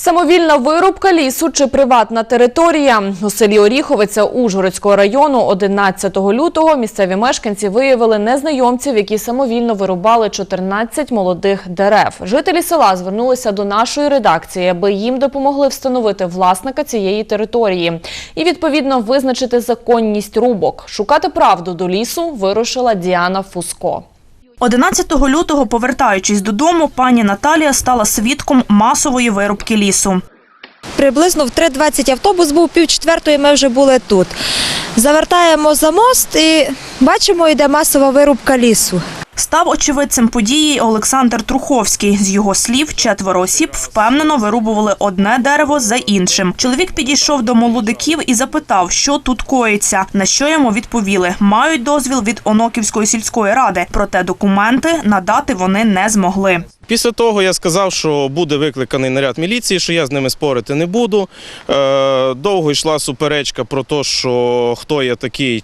Самовільна вирубка лісу чи приватна територія. У селі Оріховиця Ужгородського району 11 лютого місцеві мешканці виявили незнайомців, які самовільно вирубали 14 молодих дерев. Жителі села звернулися до нашої редакції, аби їм допомогли встановити власника цієї території і відповідно визначити законність рубок. Шукати правду до лісу вирушила Діана Фуско. 11 лютого, повертаючись додому, пані Наталія стала свідком масової вирубки лісу. Приблизно в 3.20 автобус був, пів четвертої ми вже були тут. Завертаємо за мост і бачимо, йде масова вирубка лісу. Став очевидцем події Олександр Труховський. З його слів, четверо осіб впевнено вирубували одне дерево за іншим. Чоловік підійшов до молодиків і запитав, що тут коїться. На що йому відповіли, мають дозвіл від Оноківської сільської ради, проте документи надати вони не змогли. Після того я сказав, що буде викликаний наряд міліції, що я з ними спорити не буду. Е, довго йшла суперечка про те, хто я такий,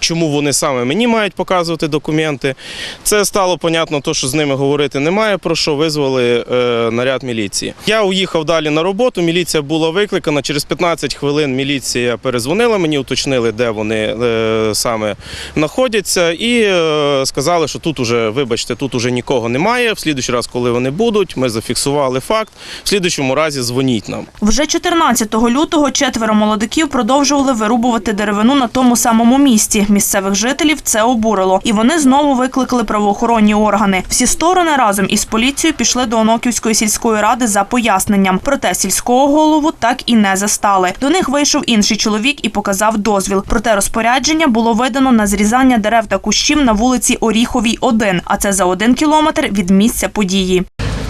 чому вони саме мені мають показувати документи. Це стало понятно, що з ними говорити немає, про що визвали е, наряд міліції. Я уїхав далі на роботу, міліція була викликана. Через 15 хвилин міліція перезвонила мені, уточнили, де вони е, саме знаходяться, і сказали, що тут уже, вибачте, тут уже нікого немає. В слідуючий раз, коли вони будуть, ми зафіксували факт. В слідуючому разі дзвоніть нам. Вже 14 лютого четверо молодиків продовжували вирубувати деревину на тому самому місці. Місцевих жителів це обурило, і вони знову викликали правоохоронні органи. Всі сторони разом із поліцією пішли до Оноківської сільської ради за поясненням. Проте сільського голову так і не застали. До них вийшов інший чоловік і показав дозвіл. Проте розпорядження було видано на зрізання дерев та кущів на вулиці Оріховій, 1, а це за один кілометр від місця події.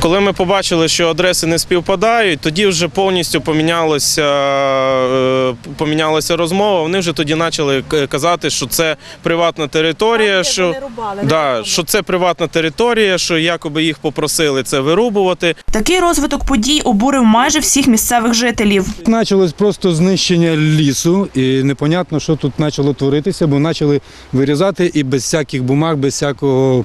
Коли ми побачили, що адреси не співпадають, тоді вже повністю помінялося, е, помінялася розмова. Вони вже тоді почали казати, що це приватна територія, що, рубали, да, що це приватна територія, що якоби їх попросили це вирубувати. Такий розвиток подій обурив майже всіх місцевих жителів. Почалось просто знищення лісу, і непонятно, що тут почало творитися, бо почали вирізати і без всяких бумаг, без всякого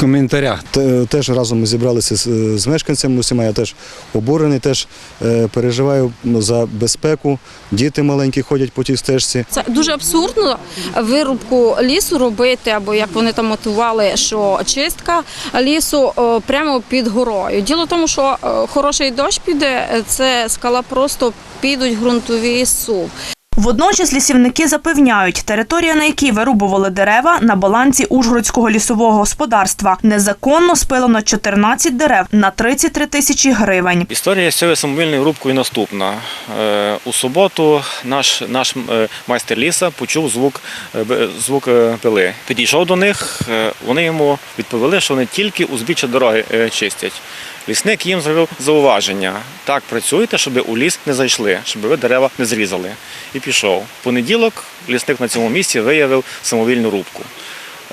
коментаря. Теж разом ми зібралися з, мешканцями усіма. Я теж обурений, теж е, переживаю за безпеку. Діти маленькі ходять по тій стежці. Це дуже абсурдно вирубку лісу робити, або як вони там мотивували, що чистка лісу е, прямо під горою. Діло в тому, що е, хороший дощ піде, це скала просто підуть ґрунтові сув. Водночас лісівники запевняють, територія, на якій вирубували дерева, на балансі Ужгородського лісового господарства. Незаконно спилено 14 дерев на 33 тисячі гривень. Історія з цією самовільною рубкою наступна. Е, У суботу наш, наш е, майстер ліса почув звук, е, звук пили. Підійшов до них, вони йому відповіли, що вони тільки узбіччя дороги чистять. Лісник їм зробив зауваження. Так працюйте, щоб у ліс не зайшли, щоб ви дерева не зрізали. І пішов. В понеділок лісник на цьому місці виявив самовільну рубку.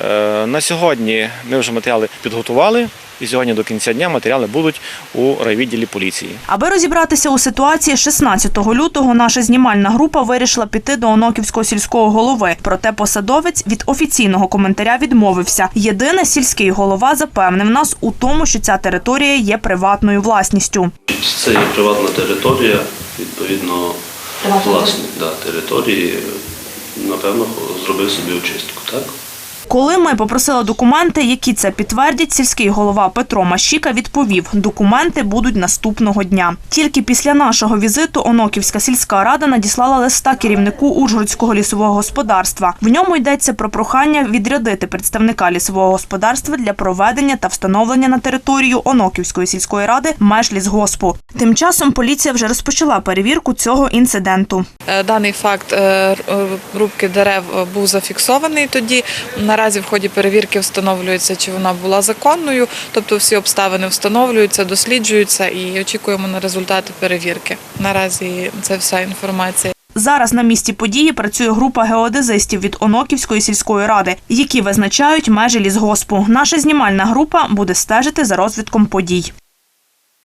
Е, На сьогодні ми вже матеріали підготували, і сьогодні до кінця дня матеріали будуть у райвідділі поліції. Аби розібратися у ситуації, 16 лютого наша знімальна група вирішила піти до Оноківського сільського голови. Проте посадовець від офіційного коментаря відмовився. Єдине, сільський голова запевнив нас у тому, що ця територія є приватною власністю. Це є приватна територія, відповідно, власник да, території, напевно, зробив собі очистку, так? Коли ми попросили документи, які це підтвердять, сільський голова Петро Мащіка відповів: документи будуть наступного дня. Тільки після нашого візиту Оноківська сільська рада надіслала листа керівнику Ужгородського лісового господарства. В ньому йдеться про прохання відрядити представника лісового господарства для проведення та встановлення на територію Оноківської сільської ради меж лісгоспу. Тим часом поліція вже розпочала перевірку цього інциденту. Е, Даний факт е, е, рубки дерев був зафіксований тоді. Наразі в ході перевірки встановлюється, чи вона була законною, тобто всі обставини встановлюються, досліджуються і очікуємо на результати перевірки. Наразі це вся інформація. Зараз на місці події працює група геодезистів від Оноківської сільської ради, які визначають межі лісгоспу. Наша знімальна група буде стежити за розвитком подій.